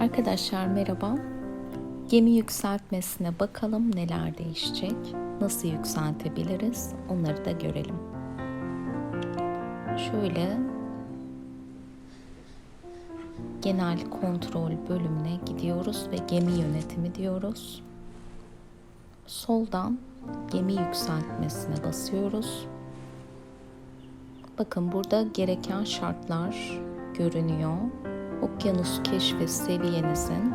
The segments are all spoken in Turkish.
Arkadaşlar merhaba. Gemi yükseltmesine bakalım neler değişecek, nasıl yükseltebiliriz onları da görelim. Şöyle genel kontrol bölümüne gidiyoruz ve gemi yönetimi diyoruz. Soldan gemi yükseltmesine basıyoruz. Bakın burada gereken şartlar görünüyor. Okyanus keşfi seviyenizin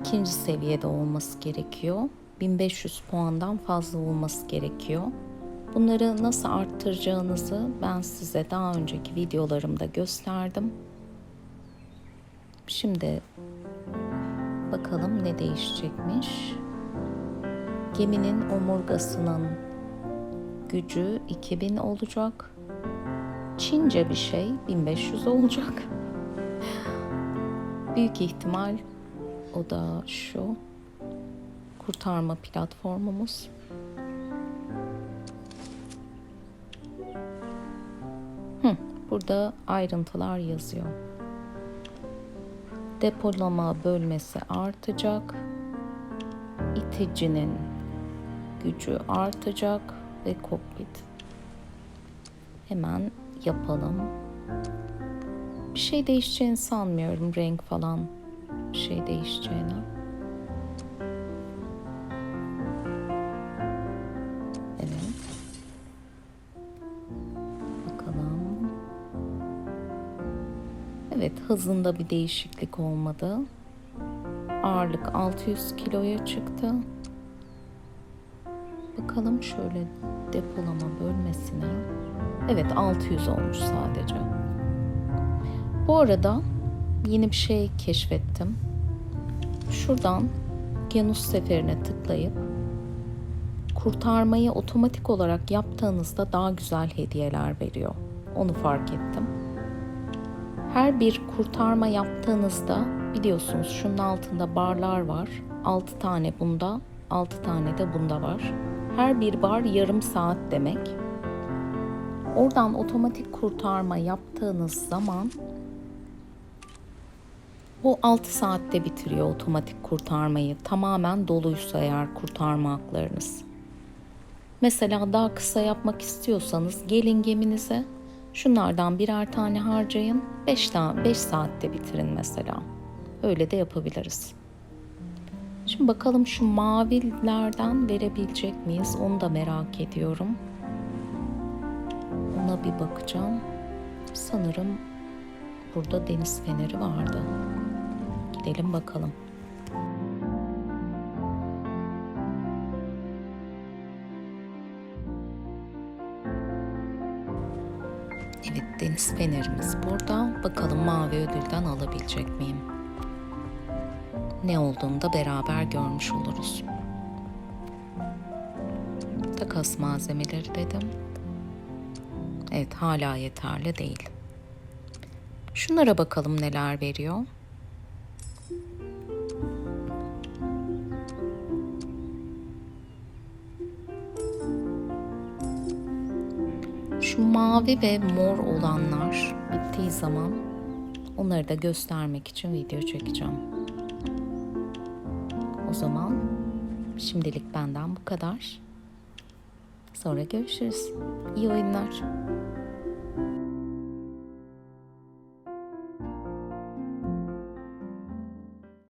ikinci seviyede olması gerekiyor. 1500 puandan fazla olması gerekiyor. Bunları nasıl arttıracağınızı ben size daha önceki videolarımda gösterdim. Şimdi bakalım ne değişecekmiş. Geminin omurgasının gücü 2000 olacak. Çince bir şey 1500 olacak. Büyük ihtimal o da şu. Kurtarma platformumuz. Hı, burada ayrıntılar yazıyor. Depolama bölmesi artacak. İticinin gücü artacak ve kokpit. Hemen yapalım. Bir şey değişeceğini sanmıyorum. Renk falan bir şey değişeceğini. Evet. Bakalım. Evet hızında bir değişiklik olmadı. Ağırlık 600 kiloya çıktı. Bakalım şöyle depolama bölmesine. Evet 600 olmuş sadece. Bu arada yeni bir şey keşfettim. Şuradan Genus seferine tıklayıp kurtarmayı otomatik olarak yaptığınızda daha güzel hediyeler veriyor. Onu fark ettim. Her bir kurtarma yaptığınızda biliyorsunuz şunun altında barlar var. 6 tane bunda, 6 tane de bunda var. Her bir bar yarım saat demek. Oradan otomatik kurtarma yaptığınız zaman bu 6 saatte bitiriyor otomatik kurtarmayı. Tamamen doluysa eğer kurtarma haklarınız. Mesela daha kısa yapmak istiyorsanız gelin geminize şunlardan birer tane harcayın. 5 tane 5 saatte bitirin mesela. Öyle de yapabiliriz. Şimdi bakalım şu mavilerden verebilecek miyiz? Onu da merak ediyorum. Ona bir bakacağım. Sanırım burada deniz feneri vardı. Gidelim bakalım. Evet deniz fenerimiz burada. Bakalım mavi ödülden alabilecek miyim? Ne olduğunu da beraber görmüş oluruz. Takas malzemeleri dedim. Evet hala yeterli değil. Şunlara bakalım neler veriyor. Şu mavi ve mor olanlar bittiği zaman onları da göstermek için video çekeceğim. O zaman şimdilik benden bu kadar. Sonra görüşürüz. İyi oyunlar.